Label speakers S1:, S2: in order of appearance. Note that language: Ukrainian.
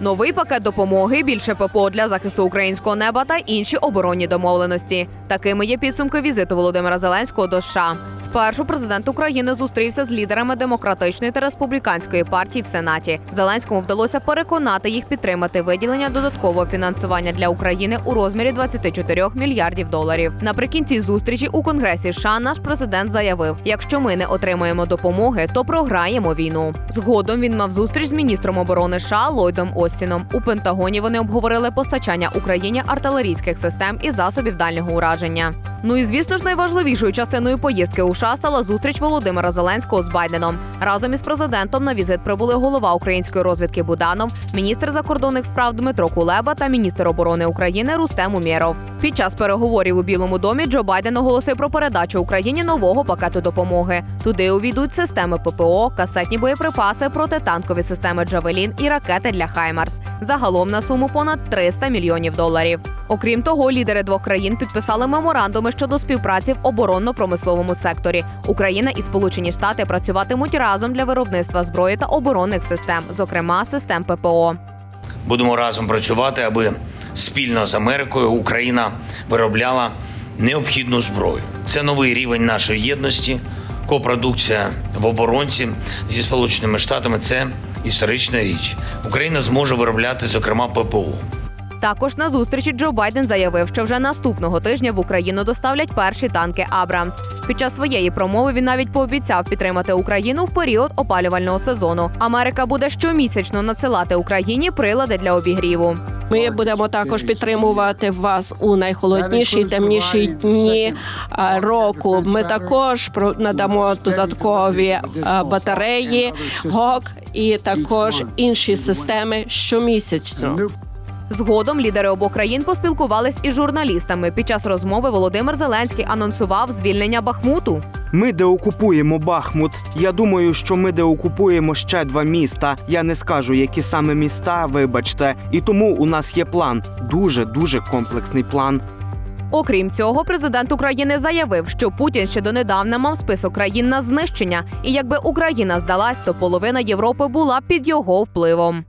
S1: Новий пакет допомоги, більше ППО для захисту українського неба та інші оборонні домовленості. Такими є підсумки візиту Володимира Зеленського до США. Спершу президент України зустрівся з лідерами демократичної та республіканської партій в Сенаті. Зеленському вдалося переконати їх підтримати виділення додаткового фінансування для України у розмірі 24 мільярдів доларів. Наприкінці зустрічі у Конгресі США наш президент заявив: якщо ми не отримаємо допомоги, то програємо війну. Згодом він мав зустріч з міністром оборони США Ллойдом Остіном. У Пентагоні вони обговорили постачання Україні артилерійських систем і засобів дальнього ураження. Ну і звісно ж, найважливішою частиною поїздки у США стала зустріч Володимира Зеленського з Байденом. Разом із президентом на візит прибули голова української розвідки Буданов, міністр закордонних справ Дмитро Кулеба та міністр оборони України Рустем Умєров. Під час переговорів у Білому домі Джо Байден оголосив про передачу Україні нового пакету допомоги. Туди увійдуть системи ППО, касетні боєприпаси, протитанкові системи Джавелін і ракети для Хаймарс. Загалом на суму понад 300 мільйонів доларів. Окрім того, лідери двох країн підписали меморандуми щодо співпраці в оборонно-промисловому секторі. Україна і Сполучені Штати працюватимуть разом для виробництва зброї та оборонних систем, зокрема систем ППО.
S2: Будемо разом працювати, аби спільно з Америкою Україна виробляла необхідну зброю. Це новий рівень нашої єдності. Копродукція в оборонці зі Сполученими Штатами це історична річ. Україна зможе виробляти, зокрема, ППО.
S1: Також на зустрічі Джо Байден заявив, що вже наступного тижня в Україну доставлять перші танки Абрамс. Під час своєї промови він навіть пообіцяв підтримати Україну в період опалювального сезону. Америка буде щомісячно надсилати Україні прилади для обігріву.
S3: Ми будемо також підтримувати вас у найхолодніші темніші дні року. Ми також надамо додаткові батареї, ГОК і також інші системи щомісячно.
S1: Згодом лідери обох країн поспілкувались із журналістами. Під час розмови Володимир Зеленський анонсував звільнення Бахмуту.
S4: Ми деокупуємо Бахмут. Я думаю, що ми деокупуємо ще два міста. Я не скажу, які саме міста, вибачте. І тому у нас є план. Дуже дуже комплексний план.
S1: Окрім цього, президент України заявив, що Путін ще донедавна мав список країн на знищення, і якби Україна здалась, то половина Європи була під його впливом.